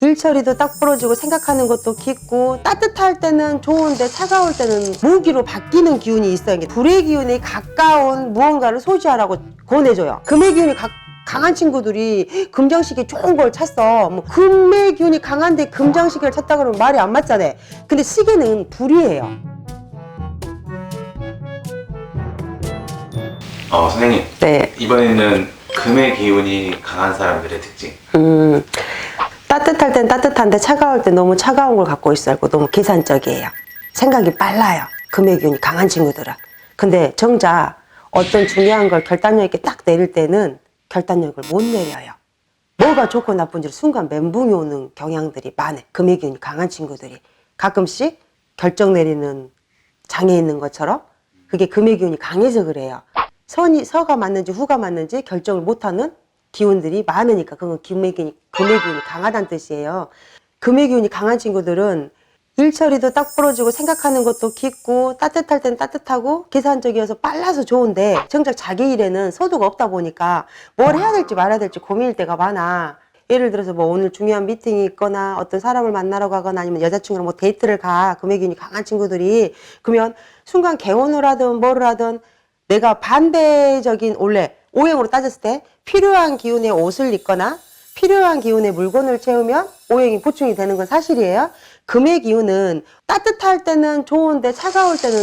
일 처리도 딱 부러지고 생각하는 것도 깊고 따뜻할 때는 좋은데 차가울 때는 무기로 바뀌는 기운이 있어요. 불의 기운에 가까운 무언가를 소지하라고 권해줘요. 금의 기운이 가- 강한 친구들이 금장식이 좋은 걸 찾어. 뭐 금의 기운이 강한데 금장시계를 찾다 그러면 말이 안 맞잖아요. 근데 시계는 불이에요. 어, 선생님. 네. 이번에는 금의 기운이 강한 사람들의 특징. 음, 따뜻할 땐 따뜻한데 차가울 땐 너무 차가운 걸 갖고 있어고 너무 계산적이에요. 생각이 빨라요. 기운이 강한 친구들은. 근데 정작 어떤 중요한 걸 결단력 있게 딱 내릴 때는 결단력을 못 내려요. 뭐가 좋고 나쁜지를 순간 멘붕이 오는 경향들이 많아. 기운이 강한 친구들이. 가끔씩 결정 내리는 장애 있는 것처럼 그게 기운이 강해서 그래요. 선이 서가 맞는지 후가 맞는지 결정을 못하는 기운들이 많으니까 그건 금의 기운이 금의 기운이 강하다는 뜻이에요. 금의 기운이 강한 친구들은 일처리도 딱 부러지고 생각하는 것도 깊고 따뜻할 땐 따뜻하고 계산적이어서 빨라서 좋은데 정작 자기 일에는 서두가 없다 보니까 뭘 해야 될지 말아야 될지 고민일 때가 많아. 예를 들어서 뭐 오늘 중요한 미팅이 있거나 어떤 사람을 만나러 가거나 아니면 여자친구랑 뭐 데이트를 가 기운이 강한 친구들이 그러면 순간 개혼을 하든 뭐를 하든 내가 반대적인 원래 오행으로 따졌을 때 필요한 기운의 옷을 입거나 필요한 기운의 물건을 채우면 오행이 보충이 되는 건 사실이에요. 금의 기운은 따뜻할 때는 좋은데 차가울 때는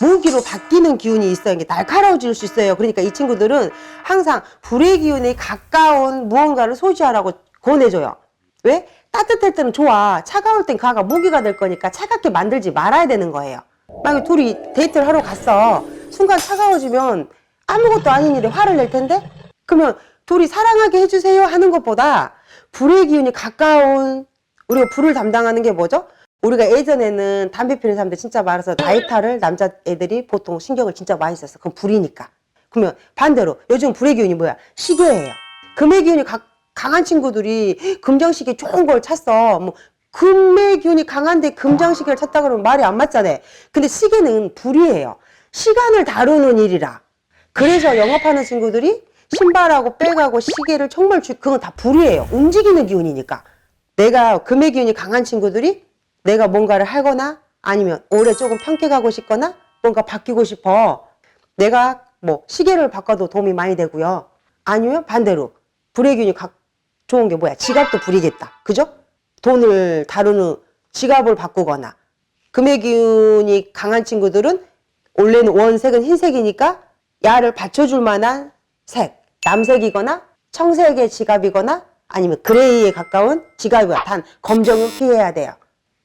무기로 바뀌는 기운이 있어요. 이게 날카로워질 수 있어요. 그러니까 이 친구들은 항상 불의 기운에 가까운 무언가를 소지하라고 권해줘요. 왜? 따뜻할 때는 좋아. 차가울 땐 가가 무기가 될 거니까 차갑게 만들지 말아야 되는 거예요. 만약에 둘이 데이트를 하러 갔어. 순간 차가워지면 아무것도 아닌 일에 화를 낼 텐데? 그러면 둘이 사랑하게 해주세요 하는 것보다 불의 기운이 가까운 우리가 불을 담당하는 게 뭐죠? 우리가 예전에는 담배 피는 사람들 진짜 많아서 나이타를 남자애들이 보통 신경을 진짜 많이 썼어. 그건 불이니까. 그러면 반대로 요즘 불의 기운이 뭐야? 시계예요. 금의 기운이 가- 강한 친구들이 금장시계 좋은 걸 찾어. 뭐 금의 기운이 강한데 금장시계를 찾다 그러면 말이 안 맞잖아요. 근데 시계는 불이에요. 시간을 다루는 일이라. 그래서 영업하는 친구들이 신발하고 백하고 시계를 정말 주, 그건 다 불이에요. 움직이는 기운이니까. 내가 금의 기운이 강한 친구들이 내가 뭔가를 하거나 아니면 올해 조금 평택하고 싶거나 뭔가 바뀌고 싶어. 내가 뭐 시계를 바꿔도 도움이 많이 되고요. 아니면 반대로 불의 기운이 각 좋은 게 뭐야? 지갑도 불이겠다. 그죠? 돈을 다루는 지갑을 바꾸거나 금의 기운이 강한 친구들은 원래는 원색은 흰색이니까 야를 받쳐줄 만한 색, 남색이거나 청색의 지갑이거나 아니면 그레이에 가까운 지갑이야. 단 검정은 피해야 돼요.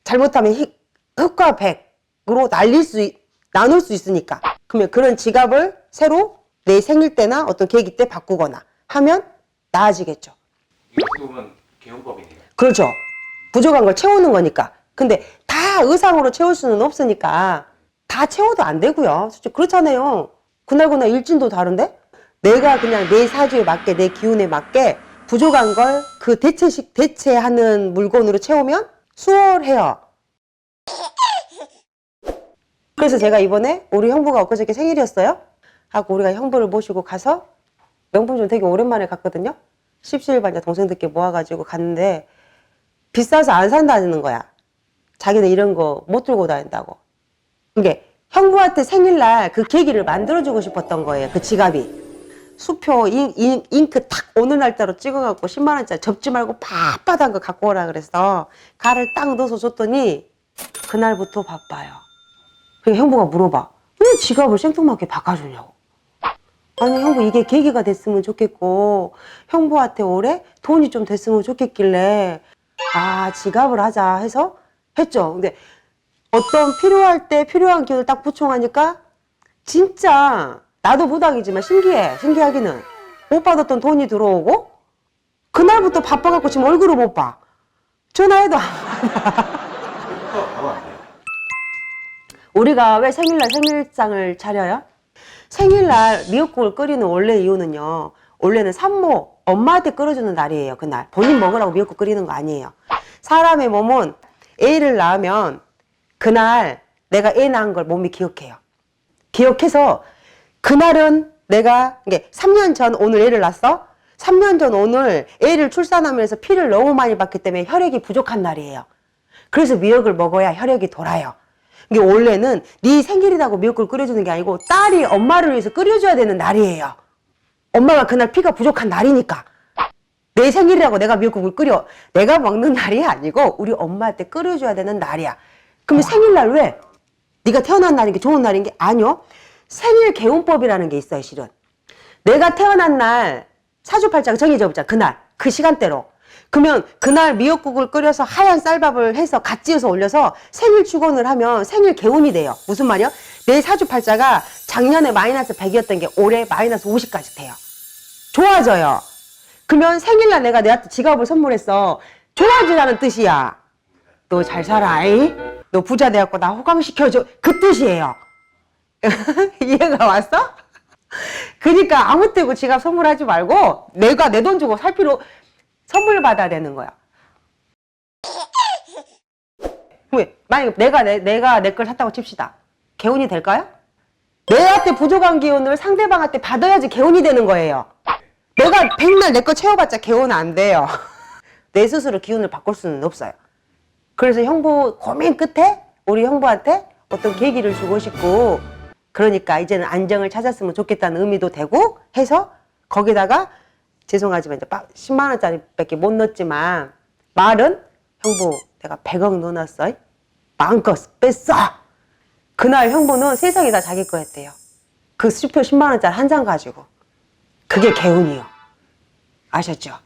잘못하면 희- 흑과 백으로 날릴 수 있- 나눌 수 있으니까. 그러면 그런 지갑을 새로 내 생일 때나 어떤 계기 때 바꾸거나 하면 나아지겠죠. 어떻게 보면 개운법이네요. 그렇죠. 부족한 걸 채우는 거니까. 근데 다 의상으로 채울 수는 없으니까 다 채워도 안 되고요. 솔직히 그렇잖아요. 그날그날 일진도 다른데 내가 그냥 내 사주에 맞게 내 기운에 맞게 부족한 걸 그 대체식 대체하는 물건으로 채우면 수월해요. 그래서 제가 이번에 우리 형부가 엊그저께 생일이었어요. 하고 우리가 형부를 모시고 가서 명품점 되게 오랜만에 갔거든요. 십시일반자 동생들께 모아가지고 갔는데 비싸서 안 산다는 거야. 자기는 이런 거 못 들고 다닌다고. 이게 형부한테 생일날 그 계기를 만들어주고 싶었던 거예요. 그 지갑이. 수표 잉, 잉, 잉크 탁 오는 날짜로 찍어갖고 10만원짜리 접지 말고 빳빳한 거 갖고 오라 그랬어. 가를 딱 넣어서 줬더니 그날부터 바빠요. 그 형부가 물어봐. 왜 지갑을 생뚱맞게 바꿔주냐고. 아니 형부 이게 계기가 됐으면 좋겠고 형부한테 올해 돈이 좀 됐으면 좋겠길래 아 지갑을 하자 해서 했죠. 근데 어떤 필요할 때 필요한 기운을 딱 보충하니까 진짜 나도 부당이지만 신기해. 신기하기는 못 받았던 돈이 들어오고 그날부터 바빠갖고 지금 얼굴을 못 봐. 전화해도 안. 우리가 왜 생일날 생일상을 차려요? 생일날 미역국을 끓이는 원래 이유는요. 원래는 산모, 엄마한테 끓여주는 날이에요. 그날. 본인 먹으라고 미역국 끓이는 거 아니에요. 사람의 몸은 애를 낳으면 그날 내가 애 낳은 걸 몸이 기억해요. 기억해서 그날은 내가 이게 3년 전 오늘 애를 낳았어. 3년 전 오늘 애를 출산하면서 피를 너무 많이 받기 때문에 혈액이 부족한 날이에요. 그래서 미역을 먹어야 혈액이 돌아요. 이게 원래는 네 생일이라고 미역국을 끓여주는 게 아니고 딸이 엄마를 위해서 끓여줘야 되는 날이에요. 엄마가 그날 피가 부족한 날이니까. 내 생일이라고 내가 미역국을 끓여. 내가 먹는 날이 아니고 우리 엄마한테 끓여줘야 되는 날이야. 그럼 생일날 왜? 네가 태어난 날인 게 좋은 날인 게 아니요. 생일 개운법이라는 게 있어요, 실은. 내가 태어난 날 사주팔자가 정해져 있잖아, 그날. 그 시간대로. 그러면 그날 미역국을 끓여서 하얀 쌀밥을 해서 갓 지어서 올려서 생일 축원을 하면 생일 개운이 돼요. 무슨 말이요? 내 사주팔자가 작년에 마이너스 100이었던 게 올해 마이너스 50까지 돼요. 좋아져요. 그러면 생일날 내가 내한테 지갑을 선물했어. 좋아지라는 뜻이야. 너 잘 살아, 이? 너 부자 돼갖고 나 호강시켜줘. 그 뜻이에요. 이해가 왔어? 그러니까 아무 때고 지갑 선물하지 말고 내가 내 돈 주고 살 필요 선물 받아야 되는 거야. 왜? 만약에 내가 내, 내가 내 걸 샀다고 칩시다. 개운이 될까요? 내한테 부족한 기운을 상대방한테 받아야지 개운이 되는 거예요. 내가 백날 내 거 채워봤자 개운은 안 돼요. 내 스스로 기운을 바꿀 수는 없어요. 그래서 형부 고민 끝에 우리 형부한테 어떤 계기를 주고 싶고 그러니까 이제는 안정을 찾았으면 좋겠다는 의미도 되고 해서 거기다가 죄송하지만 이제 10만 원짜리 밖에 못 넣었지만 말은 형부 내가 100억 넣어놨어 마음껏 뺐어. 그날 형부는 세상이 다 자기 거였대요. 그 수표 10만 원짜리 한 장 가지고. 그게 개운이요. 아셨죠?